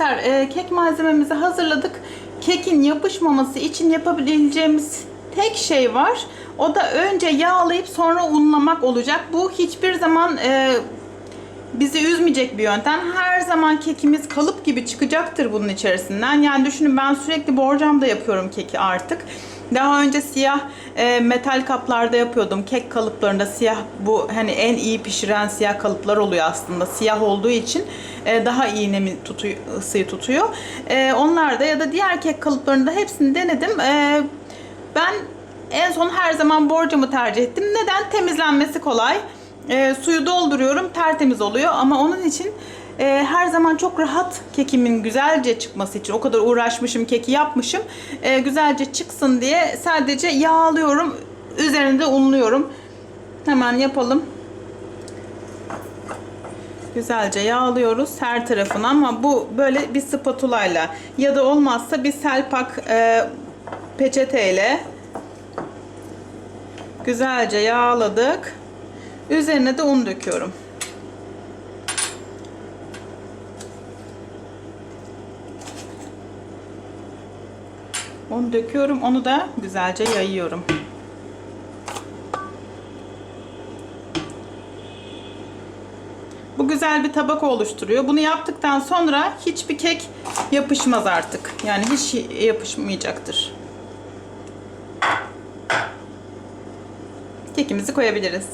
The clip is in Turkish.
arkadaşlar e, kek malzememizi hazırladık. Kekin yapışmaması için yapabileceğimiz tek şey var. O da önce yağlayıp sonra unlamak olacak. Bu hiçbir zaman e, bizi üzmeyecek bir yöntem. Her zaman kekimiz kalıp gibi çıkacaktır bunun içerisinden. Yani düşünün ben sürekli borcamda yapıyorum keki artık. Daha önce siyah e, metal kaplarda yapıyordum. Kek kalıplarında siyah bu hani en iyi pişiren siyah kalıplar oluyor aslında. Siyah olduğu için e, daha iyi nemi tutuyor, ısıyı tutuyor. E, onlarda ya da diğer kek kalıplarında hepsini denedim. E, ben en son her zaman borcamı tercih ettim. Neden? Temizlenmesi kolay. E, suyu dolduruyorum tertemiz oluyor ama onun için e, her zaman çok rahat kekimin güzelce çıkması için o kadar uğraşmışım keki yapmışım. E, güzelce çıksın diye sadece yağlıyorum üzerinde unluyorum. Hemen yapalım. Güzelce yağlıyoruz her tarafını ama bu böyle bir spatula ile ya da olmazsa bir selpak e, peçeteyle güzelce yağladık. Üzerine de un döküyorum. Un döküyorum. Onu da güzelce yayıyorum. Bu güzel bir tabak oluşturuyor. Bunu yaptıktan sonra hiçbir kek yapışmaz artık. Yani hiç yapışmayacaktır. Kekimizi koyabiliriz.